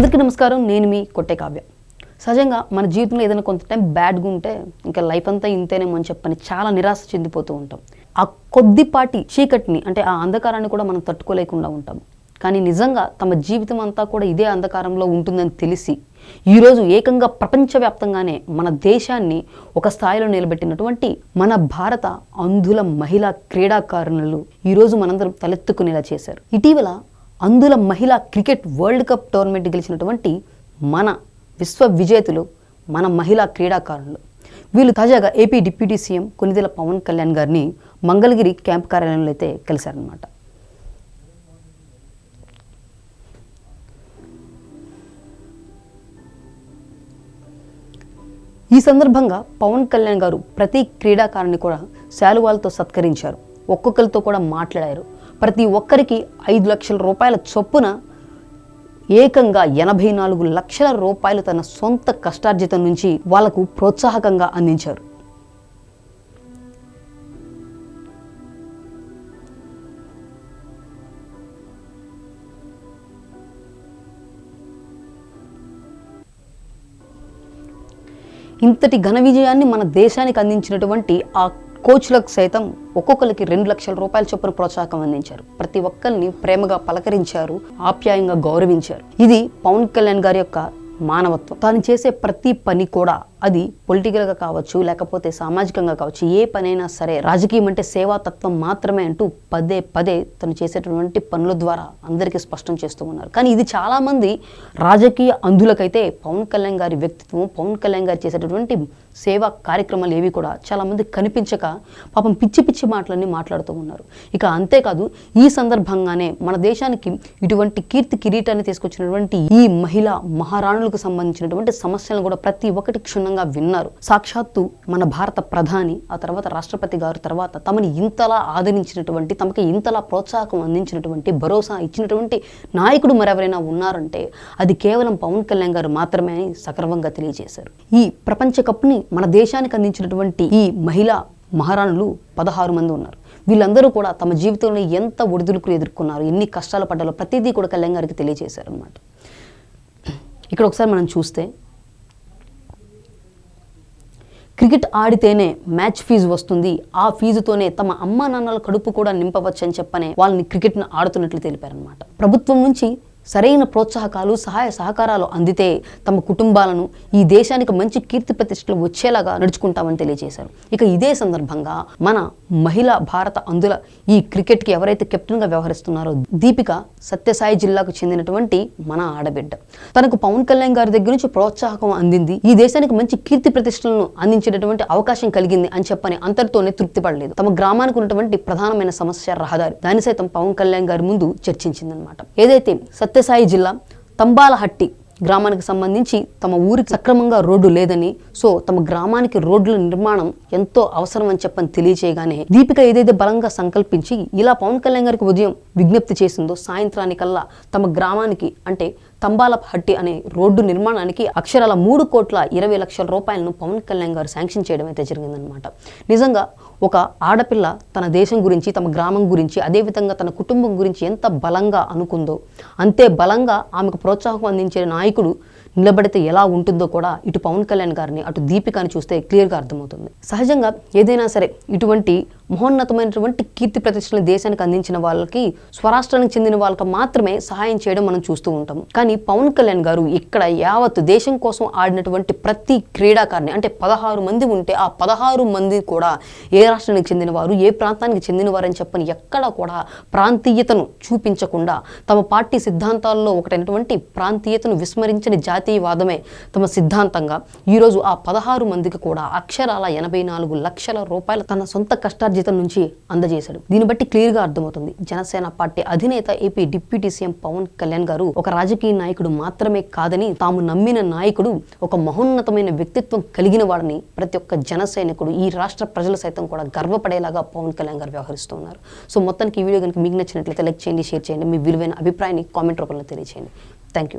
అందరికీ నమస్కారం నేను మీ కొట్టే కావ్య. సహజంగా మన జీవితంలో ఏదైనా కొంత టైం బ్యాడ్గా ఉంటే ఇంకా లైఫ్ అంతా ఇంతేనేమో అని చెప్పని చాలా నిరాశ చెందిపోతూ ఉంటాం. ఆ కొద్దిపాటి చీకటిని అంటే ఆ అంధకారాన్ని కూడా మనం తట్టుకోలేకుండా ఉంటాం. కానీ నిజంగా తమ జీవితం అంతా కూడా ఇదే అంధకారంలో ఉంటుందని తెలిసి ఈరోజు ఏకంగా ప్రపంచవ్యాప్తంగానే మన దేశాన్ని ఒక స్థాయిలో నిలబెట్టినటువంటి మన భారత అంధుల మహిళా క్రీడాకారుణులు ఈరోజు మనందరం తలెత్తుకునేలా చేశారు. ఇటీవల అందుల మహిళా క్రికెట్ వరల్డ్ కప్ టోర్నమెంట్ గెలిచినటువంటి మన విశ్వ విజేతలు మన మహిళా క్రీడాకారులు. వీళ్ళు తాజాగా AP deputy CM Konidela Pawan Kalyan గారిని మంగళగిరి క్యాంప్ కార్యాలయంలో అయితే కలిశారనమాట ఈ సందర్భంగా పవన్ కళ్యాణ్ గారు ప్రతి క్రీడాకారుని కూడా శాలువాలతో సత్కరించారు. ఒక్కొక్కరితో కూడా మాట్లాడారు. ప్రతి ఒక్కరికి ఐదు లక్షల రూపాయల చొప్పున ఏకంగా ఎనభై నాలుగు లక్షల రూపాయలు తన సొంత కష్టార్జితం నుంచి వాళ్ళకు ప్రోత్సాహకంగా అందించారు. ఇంతటి ఘన విజయాన్ని మన దేశానికి అందించినటువంటి ఆ కోచ్లకు సైతం ఒక్కొక్కరికి రెండు లక్షల రూపాయల చొప్పున ప్రోత్సాహం అందించారు. ప్రతి ఒక్కరిని ప్రేమగా పలకరించారు ఆప్యాయంగా గౌరవించారు. ఇది పవన్ కళ్యాణ్ గారి యొక్క మానవత్వం. తాను చేసే ప్రతి పని కూడా అది పొలిటికల్గా కావచ్చు లేకపోతే సామాజికంగా కావచ్చు ఏ పనైనా సరే రాజకీయం అంటే సేవాతత్వం మాత్రమే అంటూ పదే పదే తను చేసేటటువంటి పనుల ద్వారా అందరికీ స్పష్టం చేస్తూ ఉన్నారు. కానీ ఇది చాలామంది రాజకీయ అంధులకైతే పవన్ కళ్యాణ్ గారి వ్యక్తిత్వం పవన్ కళ్యాణ్ గారు చేసేటటువంటి సేవా కార్యక్రమాలు ఏవి కూడా చాలామంది కనిపించక పాపం పిచ్చి పిచ్చి మాటలన్నీ మాట్లాడుతూ ఉన్నారు. ఇక అంతేకాదు ఈ సందర్భంగానే మన దేశానికి ఇటువంటి కీర్తి కిరీటాన్ని తీసుకొచ్చినటువంటి ఈ మహిళా మహారాణులకు సంబంధించినటువంటి సమస్యలను కూడా ప్రతి ఒక్కటి క్షుణ్ణంగా విన్నారు. సాక్షాత్తు మన భారత ప్రధాని ఆ తర్వాత రాష్ట్రపతి గారు తర్వాత తమని ఇంతలా ఆదరించినటువంటి తమకి ఇంతలా ప్రోత్సాహం అందించినటువంటి భరోసా ఇచ్చినటువంటి నాయకుడు మరెవరైనా ఉన్నారంటే అది కేవలం పవన్ కళ్యాణ్ గారు మాత్రమే అని సగర్వంగా తెలియజేశారు. ఈ ప్రపంచ కప్ని మన దేశానికి అందించినటువంటి ఈ మహిళా మహారాణులు పదహారు మంది ఉన్నారు. వీళ్ళందరూ కూడా తమ జీవితంలో ఎంత ఒడిదుడుకులు ఎదుర్కొన్నారు ఎన్ని కష్టాలు పడ్డాలో ప్రతిదీ కూడా కళ్యాణ్ గారికి తెలియజేశారు అనమాట ఇక్కడ ఒకసారి మనం చూస్తే క్రికెట్ ఆడితేనే మ్యాచ్ ఫీజు వస్తుంది. ఆ ఫీజుతోనే తమ అమ్మా నాన్నల కడుపు కూడా నింపవచ్చని చెప్పనే వాళ్ళని క్రికెట్ను ఆడుతున్నట్లు తెలిపారనమాట ప్రభుత్వం నుంచి సరైన ప్రోత్సాహకాలు సహాయ సహకారాలు అందితే తమ కుటుంబాలను ఈ దేశానికి మంచి కీర్తి ప్రతిష్టలు వచ్చేలాగా నడుచుకుంటామని తెలియజేశారు. ఇక ఇదే సందర్భంగా మన మహిళా భారత అందుల ఈ క్రికెట్కి ఎవరైతే కెప్టెన్గా వ్యవహరిస్తున్నారో దీపిక సత్యసాయి జిల్లాకు చెందినటువంటి మన ఆడబిడ్డ. తనకు పవన్ కళ్యాణ్ గారి దగ్గర నుంచి ప్రోత్సాహకం అందింది. ఈ దేశానికి మంచి కీర్తి ప్రతిష్టలను అందించేటటువంటి అవకాశం కలిగింది అని చెప్పని అంతటితోనే తృప్తి పడలేదు. తమ గ్రామానికి ఉన్నటువంటి ప్రధానమైన సమస్య రహదారి. దాని సైతం పవన్ కళ్యాణ్ గారి ముందు చర్చించిందనమాట ఏదైతే సత్యసాయి జిల్లా తంబాలహట్టి గ్రామానికి సంబంధించి తమ ఊరికి సక్రమంగా రోడ్డు లేదని సో తమ గ్రామానికి రోడ్ల నిర్మాణం ఎంతో అవసరం అని చెప్పని తెలియచేయగానే దీపిక ఏదైతే బలంగా సంకల్పించి ఇలా పవన్ కళ్యాణ్ గారికి ఉదయం విజ్ఞప్తి చేసిందో సాయంత్రానికల్లా తమ గ్రామానికి అంటే తంబాలపహట్టి అనే రోడ్డు నిర్మాణానికి అక్షరాల మూడు కోట్ల ఇరవై లక్షల రూపాయలను పవన్ కళ్యాణ్ గారు శాంక్షన్ చేయడం అయితే జరిగిందనమాట నిజంగా ఒక ఆడపిల్ల తన దేశం గురించి తమ గ్రామం గురించి అదేవిధంగా తన కుటుంబం గురించి ఎంత బలంగా అనుకుందో అంతే బలంగా ఆమెకు ప్రోత్సాహం అందించే నాయకుడు నిలబడితే ఎలా ఉంటుందో కూడా ఇటు పవన్ కళ్యాణ్ గారిని అటు దీపికాని చూస్తే క్లియర్గా అర్థమవుతుంది. సహజంగా ఏదైనా సరే ఇటువంటి మహోన్నతమైనటువంటి కీర్తి ప్రతిష్టలు దేశానికి అందించిన వాళ్ళకి స్వరాష్ట్రానికి చెందిన వాళ్ళకి మాత్రమే సహాయం చేయడం మనం చూస్తూ ఉంటాం. కానీ పవన్ కళ్యాణ్ గారు ఇక్కడ యావత్ దేశం కోసం ఆడినటువంటి ప్రతి క్రీడాకారిని అంటే పదహారు మంది ఉంటే ఆ పదహారు మంది కూడా ఏ రాష్ట్రానికి చెందిన వారు ఏ ప్రాంతానికి చెందినవారని చెప్పని ఎక్కడ కూడా ప్రాంతీయతను చూపించకుండా తమ పార్టీ సిద్ధాంతాల్లో ఒకటైనటువంటి ప్రాంతీయతను విస్మరించిన జాతీయవాదమే తమ సిద్ధాంతంగా ఈరోజు ఆ పదహారు మందికి కూడా అక్షరాల ఎనభై నాలుగు లక్షల రూపాయలు తన సొంత కష్టార్జితం నుంచి అందజేశాడు. దీన్ని బట్టి క్లియర్గా అర్థమవుతుంది. జనసేన పార్టీ అధినేత AP deputy CM Pawan Kalyan garu ఒక రాజకీయ నాయకుడు మాత్రమే కాదని తాము నమ్మిన నాయకుడు ఒక మహోన్నతమైన వ్యక్తిత్వం కలిగిన వాడని ప్రతి ఒక్క జన సైనికుడు ఈ రాష్ట్ర ప్రజలు సైతం కూడా గర్వపడేలాగా పవన్ కళ్యాణ్ గారు వ్యవహరిస్తున్నారు సో మొత్తానికి ఈ వీడియో కనుక మీకు నచ్చినట్లయితే లైక్ చేయండి షేర్ చేయండి. మీ విలువైన అభిప్రాయాన్ని కామెంట్ రూపంలో తెలియజేయండి థ్యాంక్ యూ.